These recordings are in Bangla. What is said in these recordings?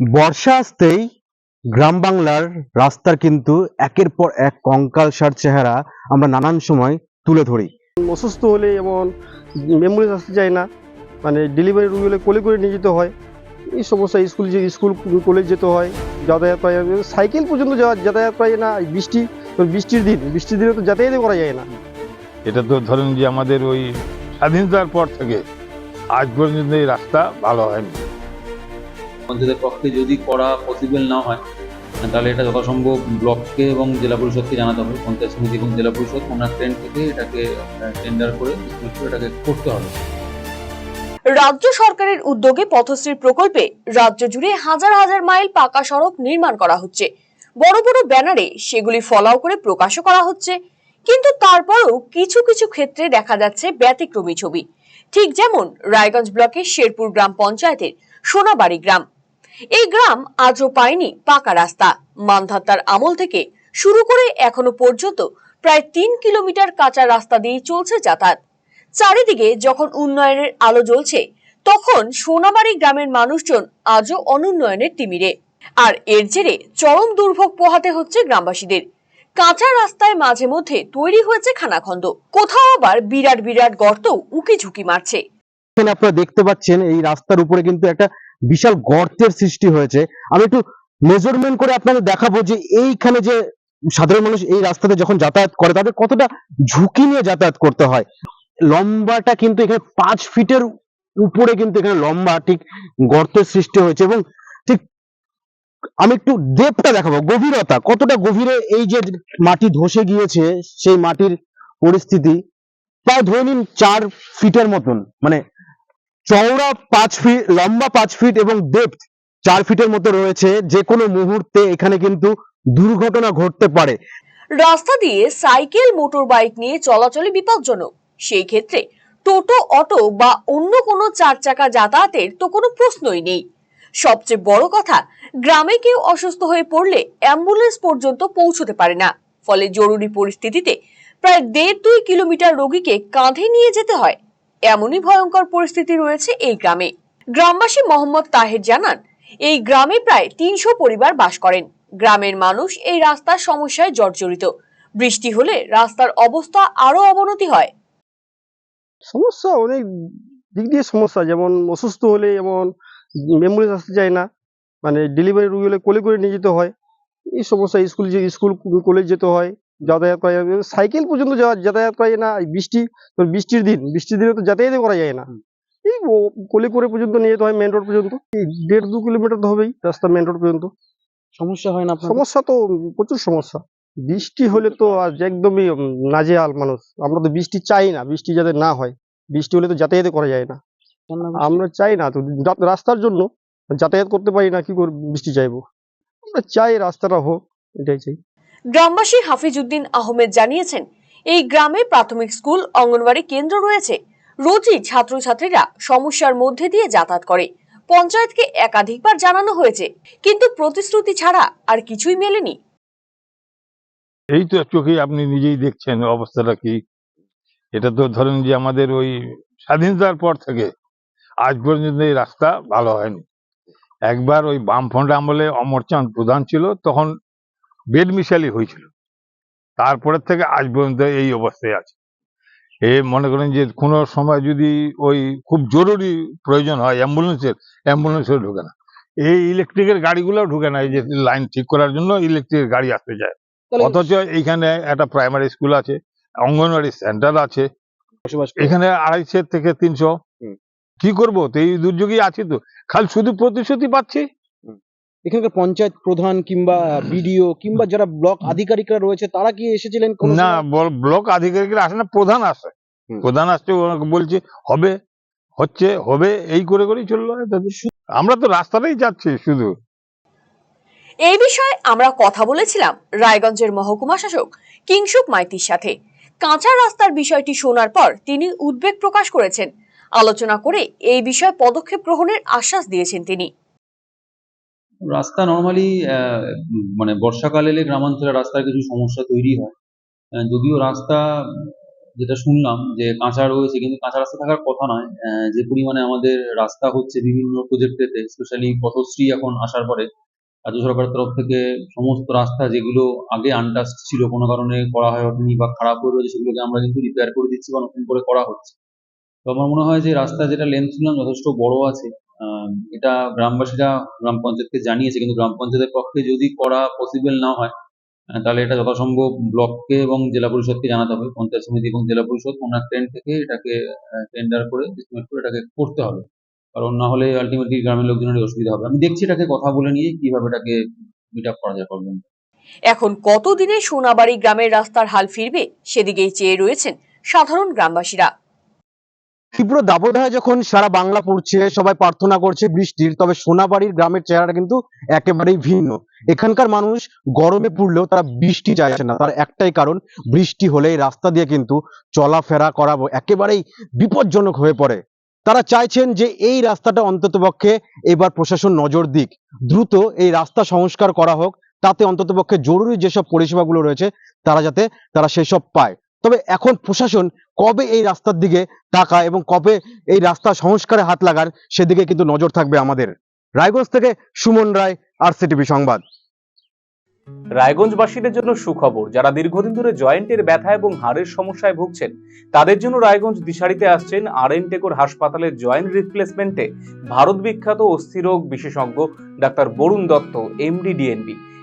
বর্ষা আসতেই গ্রাম বাংলার রাস্তার কিন্তু একের পর এক কঙ্কালসার চেহারা আমরা নানান সময় তুলে ধরি। অসুস্থ হলে যেমন মেমোরিজ আসতে চায় না। মানে ডেলিভারি রুগী হলে কোলে করে নিয়ে যেতে হয়। এই সমস্যা স্কুল যে স্কুল কলেজ যেতে হয় যাতায়াত যায় সাইকেল পর্যন্ত যাওয়া যাতায়াত করা যায় না বৃষ্টি তো বৃষ্টির দিন বৃষ্টির দিনে তো যাতায়াতই করা যায় না। এটা তো ধরেন যে আমাদের ওই স্বাধীনতার পর থেকে আজ পর্যন্ত এই রাস্তা ভালো হয়নি। পঞ্চায়েতের পক্ষে যদি করা পসিবল না হয়, তাহলে এটা যথাসম্ভব ব্লককে এবং জেলা পরিষদকে জানাতে হবে। পঞ্চায়েত সমিতি এবং জেলা পরিষদ ওনার ট্রেন থেকে এটাকে টেন্ডার করে এটাকে করতে হবে। রাজ্য সরকারের উদ্যোগে পথশ্রীর প্রকল্পে রাজ্য জুড়ে হাজার হাজার মাইল পাকা সড়ক নির্মাণ করা হচ্ছে। বড় বড় ব্যানারে সেগুলি ফলাও করে প্রকাশও করা হচ্ছে। কিন্তু তারপরেও কিছু কিছু ক্ষেত্রে দেখা যাচ্ছে ব্যতিক্রমী ছবি। ঠিক যেমন রায়গঞ্জ ব্লকের শেরপুর গ্রাম পঞ্চায়েতের সোনাবাড়ি গ্রাম। এই গ্রাম আজও পায়নি পাকা রাস্তা। মানধাত্তার আমল থেকে শুরু করে এখনও পর্যন্ত প্রায় তিন কিলোমিটার কাঁচা রাস্তা দিয়ে চলছে যাতায়াত। চারিদিকে যখন উন্নয়নের আলো জ্বলছে, তখন সোনাবাড়ি গ্রামের মানুষজন আজও অনুন্নয়নের তিমিরে। আর এর জেরে চরম দুর্ভোগ পোহাতে হচ্ছে গ্রামবাসীদের। কাঁচা রাস্তায় মাঝে মধ্যে তৈরি হয়েছে খানাখন্দ। কোথাও আবার বিরাট বিরাট গর্ত উকি ঝুঁকি মারছে। এখানে আপনারা দেখতে পাচ্ছেন এই রাস্তার উপরে কিন্তু একটা বিশাল গর্তের সৃষ্টি হয়েছে। আমি একটু মেজারমেন্ট করে আপনাদের দেখাবো যে এইখানে যে সাধারণ মানুষ এই রাস্তাতে যখন যাতায়াত করে, তাদের কতটা ঝুঁকি নিয়ে যাতায়াত করতে হয়। লম্বাটা কিন্তু এখানে পাঁচ ফিটের উপরে কিন্তু এখানে লম্বা ঠিক গর্তের সৃষ্টি হয়েছে এবং ঠিক আমি একটু ডেপটা দেখাবো, গভীরতা, কতটা গভীরে এই যে মাটি ধসে গিয়েছে সেই মাটির পরিস্থিতি, প্রায় ধরে নিন চার ফিটের মতন মানে চওড়া পাঁচ ফিট লম্বা পাঁচ ফিট এবং ডেপথ চার ফিটের মতো রয়েছে যে কোনো মুহূর্তে এখানে কিন্তু দুর্ঘটনা ঘটতে পারে। রাস্তা দিয়ে সাইকেল মোটর বাইক নিয়ে চলাচলে বিপজ্জনক। সেই ক্ষেত্রে টোটো, অটো বা অন্য কোনো চার চাকা যাতায়াতের তো কোনো প্রশ্নই নেই। সবচেয়ে বড় কথা, গ্রামে কেউ অসুস্থ হয়ে পড়লে অ্যাম্বুলেন্স পর্যন্ত পৌঁছতে পারে না। ফলে জরুরি পরিস্থিতিতে প্রায় দেড় দুই কিলোমিটার রোগীকে কাঁধে নিয়ে যেতে হয়। এমনই ভয়ঙ্কর পরিস্থিতি রয়েছে এই গ্রামে। গ্রামবাসী মোহাম্মদ তাহের জানান, এই গ্রামে প্রায় তিনশো পরিবার বাস করেন। গ্রামের মানুষ এই রাস্তার সমস্যায় জর্জরিত। বৃষ্টি হলে রাস্তার অবস্থা আরও অবনতি হয়। সমস্যা অনেক দিক দিয়ে সমস্যা, যেমন অসুস্থ হলে যেমন মেমোরিজ আসতে চায় না মানে ডেলিভারি রুগী হলে কোলে করে নিয়ে যেতে হয়। এই সমস্যা স্কুল স্কুল কলেজ যেতে হয়। যাতায়াত করা যায়। না। সাইকেল পর্যন্ত যাওয়া যাতায়াত করা যায় না। বৃষ্টি তো বৃষ্টির দিন বৃষ্টির দিনে তো যাতায়াতই করা যায় না। এই কোলে করে পর্যন্ত নিয়ে যেতে হয় মেন রোড পর্যন্ত। এই দেড় দু কিলোমিটার তো হবেই রাস্তা মেন রোড পর্যন্ত। সমস্যা হয় না সমস্যা তো প্রচুর সমস্যা। বৃষ্টি হলে তো আজ একদমই নাজেহাল মানুষ। আমরা তো বৃষ্টি চাই না বৃষ্টি যাতে না হয়। বৃষ্টি হলে তো যাতায়াত করা যায় না। আমরা চাই না তো রাস্তার জন্য যাতায়াত করতে পারি না কি করে বৃষ্টি চাইব। আমরা চাই রাস্তাটা হোক এটাই চাই। গ্রামবাসী হাফিজউদ্দিন আহমেদ জানিয়েছেন, এই গ্রামে প্রাথমিক স্কুল অঙ্গনবাড়ি কেন্দ্র রয়েছে। রোজই ছাত্রছাত্রীরা সমস্যার মধ্যে দিয়ে যাতায়াত করে। পঞ্চায়েতকে একাধিকবার জানানো হয়েছে, কিন্তু প্রতিশ্রুতি ছাড়া আর কিছুই মেলেনি। এই তো চোখে আপনি নিজেই দেখছেন অবস্থাটা কি। এটা তো ধরেন যে আমাদের ওই স্বাধীনতার পর থেকে আজ পর্যন্ত এই রাস্তা ভালো হয়নি। একবার ওই বামফ্রন্ট আমলে অমরচাঁদ প্রধান ছিল, তখন বেড মিশালি হয়েছিল। তারপরের থেকে আজ পর্যন্ত এই অবস্থায় আছে। এ মনে করেন যে কোনো সময় যদি ওই খুব জরুরি প্রয়োজন হয় অ্যাম্বুলেন্সের অ্যাম্বুলেন্সও ঢুকে না। এই ইলেকট্রিকের গাড়িগুলো ঢুকে না এই যে লাইন ঠিক করার জন্য ইলেকট্রিকের গাড়ি আসতে যায় অথচ এইখানে একটা প্রাইমারি স্কুল আছে অঙ্গনওয়াড়ি সেন্টার আছে। এখানে আড়াইশো থেকে তিনশো। কি করব? তো এই দুর্যোগই আছি তো। খালি শুধু প্রতিশ্রুতি পাচ্ছি? এখানকার পঞ্চায়েত প্রধান কিংবা বিডিও কিংবা যারা ব্লক আধিকারিকরা রয়েছে তারা কি এসেছিলেন না ব্লক আধিকারিকরা আসে না প্রধান আসে। প্রধান আসছে ওনাকে বলছে হবে হচ্ছে হবে এই করে করেই চলল আমরা তো রাস্তাটাই যাচ্ছি শুধু। এই বিষয়ে আমরা কথা বলেছিলাম রায়গঞ্জের মহকুমা শাসক কিংসুক মাইতির সাথে। কাঁচা রাস্তার বিষয়টি শোনার পর তিনি উদ্বেগ প্রকাশ করেছেন। আলোচনা করে এই বিষয়ে পদক্ষেপ গ্রহণের আশ্বাস দিয়েছেন তিনি। রাস্তা নর্মালি মানে বর্ষাকাল এলে গ্রামাঞ্চলে রাস্তার কিছু সমস্যা তৈরি হয়। যদিও রাস্তা, যেটা শুনলাম যে কাঁচা রয়েছে, কিন্তু কাঁচা রাস্তা থাকার কথা নয়। যে পরিমাণে আমাদের রাস্তা হচ্ছে বিভিন্ন প্রজেক্টেতে স্পেশালি পথশ্রী এখন আসার পরে, রাজ্য সরকারের তরফ থেকে সমস্ত রাস্তা যেগুলো আগে আনটাস্ট ছিল, কোনো কারণে করা হয়নি বা খারাপ হয়ে রয়েছে, সেগুলোকে আমরা কিন্তু রিপেয়ার করে দিচ্ছি বা নতুন করে করা হচ্ছে। তো আমার মনে হয় যে রাস্তা যেটা লেন্থ শুনলাম যথেষ্ট বড় আছে। এটা গ্রামবাসীরা গ্রাম পঞ্চায়েতকে জানিয়েছে, কিন্তু গ্রাম পঞ্চায়েতের পক্ষে যদি করা পসিবল না হয় তাহলে এটা যথাসম্ভব ব্লককে এবং জেলা পরিষদকে জানাতে হবে। পঞ্চায়েত সমিতি এবং জেলা পরিষদ ওনার ট্রেন্ড থেকে এটাকে টেন্ডার করে এস্টিমেট করে এটাকে করতে হবে। কারণ না হলে আলটিমেটলি গ্রামের লোকজনের অসুবিধা হবে। আমি দেখছি এটাকে কথা বলে নিয়ে কীভাবে এটাকে মিট আপ করা যায় প্রবলেম এখন কতদিনে সোনাবাড়ি গ্রামের রাস্তার হাল ফিরবে, সেদিকেই চেয়ে রয়েছেন সাধারণ গ্রামবাসীরা। তীব্র দাবদাহে যখন সারা বাংলা পড়ছে, সবাই প্রার্থনা করছে বৃষ্টির, তবে সোনাবাড়ির গ্রামের চেহারাটা কিন্তু একেবারেই ভিন্ন। এখানকার মানুষ গরমে পড়লেও তারা বৃষ্টি চাইছে না। তার একটাই কারণ, বৃষ্টি হলেই রাস্তা দিয়ে কিন্তু চলাফেরা করা একেবারেই বিপজ্জনক হয়ে পড়ে। তারা চাইছেন যে এই রাস্তাটা অন্ততপক্ষে এবার প্রশাসন নজর দিক। দ্রুত এই রাস্তা সংস্কার করা হোক, তাতে অন্ততপক্ষে জরুরি যেসব পরিষেবাগুলো রয়েছে, তারা যাতে তারা সেসব পায়। তবে এখন প্রশাসন কবে এই রাস্তার দিকে তাকায় এবং কবে এই রাস্তা সংস্কারে হাত লাগার সেদিকে কিন্তু নজর থাকবে আমাদের। রায়গঞ্জ থেকে সুমন রায় আর সিটিভি সংবাদ। রায়গঞ্জবাসীদের জন্য সুখবর, যারা দীর্ঘদিন ধরে জয়েন্টের ব্যথা এবং হাড়ের সমস্যায় ভুগছেন, তাদের জন্য রায়গঞ্জ দিশারিতে আসছেন আর এন টেকোর হাসপাতালের জয়েন্ট রিপ্লেসমেন্টে ভারত বিখ্যাত অস্থিরোগ বিশেষজ্ঞ doctor Barun Dutta, MD DNB.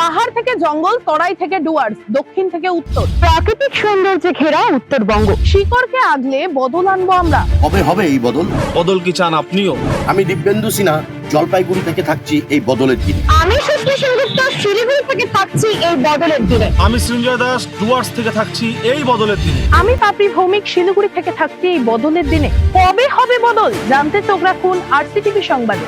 পাহাড় থেকে জঙ্গল তরাই থেকে ডুয়ার্স দক্ষিণ থেকে উত্তর। প্রাকৃতিক সৌন্দর্যে ঘেরা উত্তরবঙ্গ। শিকড়কে আগলে বদল আনব আমরা। কবে হবে এই বদল। বদল কি চান আপনিও? আমি দিব্যেন্দু সিনহা জলপাইগুড়ি থেকে থাকছি এই বদলের দিন। আমি সুশ্রী সেনগুপ্ত শিলিগুড়ি থেকে থাকছি এই বদলের দিনে। আমি সৃঞ্জয় দাস ডুয়ার্স থেকে থাকছি এই বদলের দিনে। আমি পাপড়ি ভৌমিক শিলিগুড়ি থেকে থাকছি এই বদলের দিনে। কবে হবে বদল? জানতে চোখ রাখুন আরসিটিভি সংবাদে।